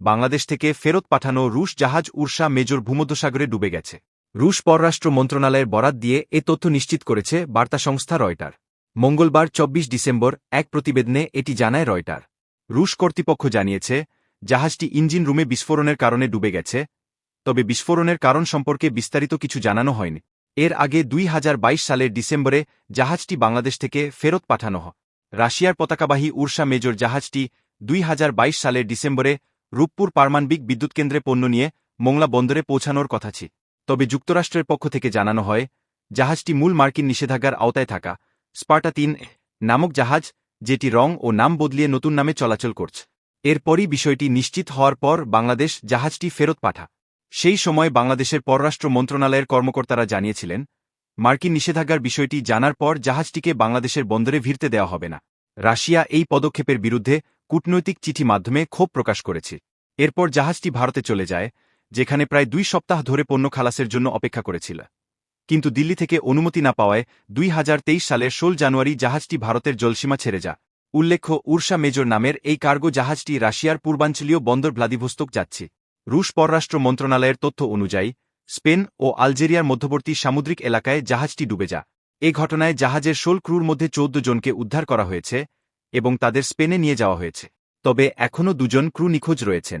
বাংলাদেশ থেকে ফেরত পাঠানো রুশ জাহাজ উর্সা মেজর ভূমধ্যসাগরে ডুবে গেছে। রুশ পররাষ্ট্র মন্ত্রণালয়ের বরাত দিয়ে এ তথ্য নিশ্চিত করেছে বার্তা সংস্থা রয়টার। মঙ্গলবার ২৪ ডিসেম্বর এক প্রতিবেদনে এটি জানায় রয়টার। রুশ কর্তৃপক্ষ জানিয়েছে, জাহাজটি ইঞ্জিন রুমে বিস্ফোরণের কারণে ডুবে গেছে, তবে বিস্ফোরণের কারণ সম্পর্কে বিস্তারিত কিছু জানানো হয়নি। এর আগে দুই হাজার বাইশ সালের ডিসেম্বরে জাহাজটি বাংলাদেশ থেকে ফেরত পাঠানো হয়। রাশিয়ার পতাকাবাহী উর্সা মেজর জাহাজটি দুই হাজার বাইশ সালের ডিসেম্বরে রূপপুর পারমাণবিক বিদ্যুৎকেন্দ্রে পণ্য নিয়ে মোংলা বন্দরে পৌঁছানোর কথা ছিল তবে যুক্তরাষ্ট্রের পক্ষ থেকে জানানো হয়, জাহাজটি মূল মার্কিন নিষেধাজ্ঞার আওতায় থাকা স্পার্টা তিন নামক জাহাজ, যেটি রং ও নাম বদলিয়ে নতুন নামে চলাচল করছে। এরপরই বিষয়টি নিশ্চিত হওয়ার পর বাংলাদেশ জাহাজটি ফেরত পাঠা। সেই সময় বাংলাদেশের পররাষ্ট্র মন্ত্রণালয়ের কর্মকর্তারা জানিয়েছিলেন, মার্কিন নিষেধাজ্ঞার বিষয়টি জানার পর জাহাজটিকে বাংলাদেশের বন্দরে ভিড়তে দেওয়া হবে না। রাশিয়া এই পদক্ষেপের বিরুদ্ধে কূটনৈতিক চিঠি মাধ্যমে ক্ষোভ প্রকাশ করেছে। এরপর জাহাজটি ভারতে চলে যায়, যেখানে প্রায় দুই সপ্তাহ ধরে পণ্য খালাসের জন্য অপেক্ষা করেছিল। কিন্তু দিল্লি থেকে অনুমতি না পাওয়ায় দুই হাজার তেইশ সালের ষোল জানুয়ারি জাহাজটি ভারতের জলসীমা ছেড়ে যা উল্লেখ্য উর্সা মেজর নামের এই কার্গো জাহাজটি রাশিয়ার পূর্বাঞ্চলীয় বন্দর ভ্লাদিভোস্তক যাচ্ছে। রুশ পররাষ্ট্র মন্ত্রণালয়ের তথ্য অনুযায়ী, স্পেন ও আলজেরিয়ার মধ্যবর্তী সামুদ্রিক এলাকায় জাহাজটি ডুবে যা এ ঘটনায় জাহাজের ষোল ক্রুর মধ্যে চৌদ্দ জনকে উদ্ধার করা হয়েছে এবং তাদের স্পেনে নিয়ে যাওয়া হয়েছে। তবে এখনও দুজন ক্রু নিখোঁজ রয়েছেন।